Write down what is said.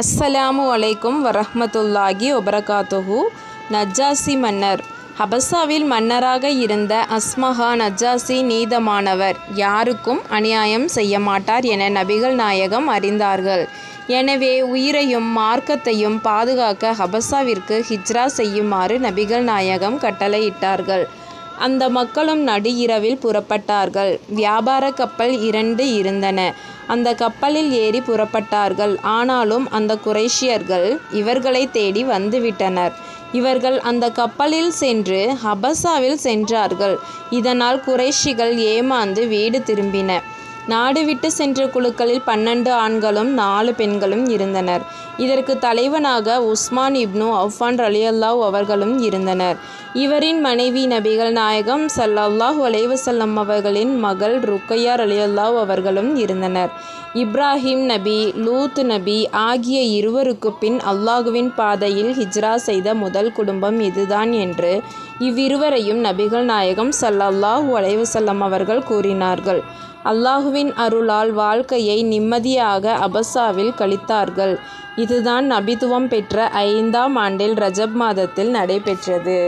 அஸ்ஸலாமு அலைக்கும் வரஹமத்துல்லாஹி ஒபரகாத்துஹு நஜ்ஜாசி மன்னர். ஹபஸாவில் மன்னராக இருந்த அஸ்மஹா நஜ்ஜாசி நீதமானவர். யாருக்கும் அநியாயம் செய்ய மாட்டார் என நபிகள் நாயகம் அறிந்தார்கள். எனவே உயிரையும் மார்க்கத்தையும் பாதுகாக்க ஹபஸாவிற்கு ஹிஜ்ரா செய்யுமாறு நபிகள் நாயகம் கட்டளையிட்டார்கள். அந்த மக்களும் நடு இரவில் புறப்பட்டார்கள். வியாபார கப்பல் இரண்டு இருந்தன. அந்த கப்பலில் ஏறி புறப்பட்டார்கள். ஆனாலும் அந்த குறைஷியர்கள் இவர்களை தேடி வந்துவிட்டனர். இவர்கள் அந்த கப்பலில் சென்று ஹபஸாவில் சென்றார்கள். இதனால் குறைஷிகள் ஏமாந்து வீடு திரும்பின. நாடு விட்டு சென்ற குழுக்களில் பன்னெண்டு ஆண்களும் நாலு பெண்களும் இருந்தனர். இதற்கு தலைவனாக உஸ்மான் இப்னு அஃபான் ரலியல்லாஹ் அவர்களும் இருந்தனர். இவரின் மனைவி நபிகள் நாயகம் ஸல்லல்லாஹு அலைவசல்லம் அவர்களின் மகள் ருக்கையா ரலியல்லாஹ் அவர்களும் இருந்தனர். இப்ராஹிம் நபி லூத் நபி ஆகிய இருவருக்கு பின் அல்லாஹுவின் பாதையில் ஹிஜ்ரா செய்த முதல் குடும்பம் இதுதான் என்று இவ்விருவரையும் நபிகள் நாயகம் ஸல்லல்லாஹு அலைவசல்லம் அவர்கள் கூறினார்கள். அல்லாஹுவின் அருளால் வாழ்க்கையை நிம்மதியாக அபசாவில் கழித்தார்கள். இதுதான் நபித்துவம் பெற்ற ஐந்தாம் ஆண்டில் ரஜப் மாதத்தில் நடைபெற்றது.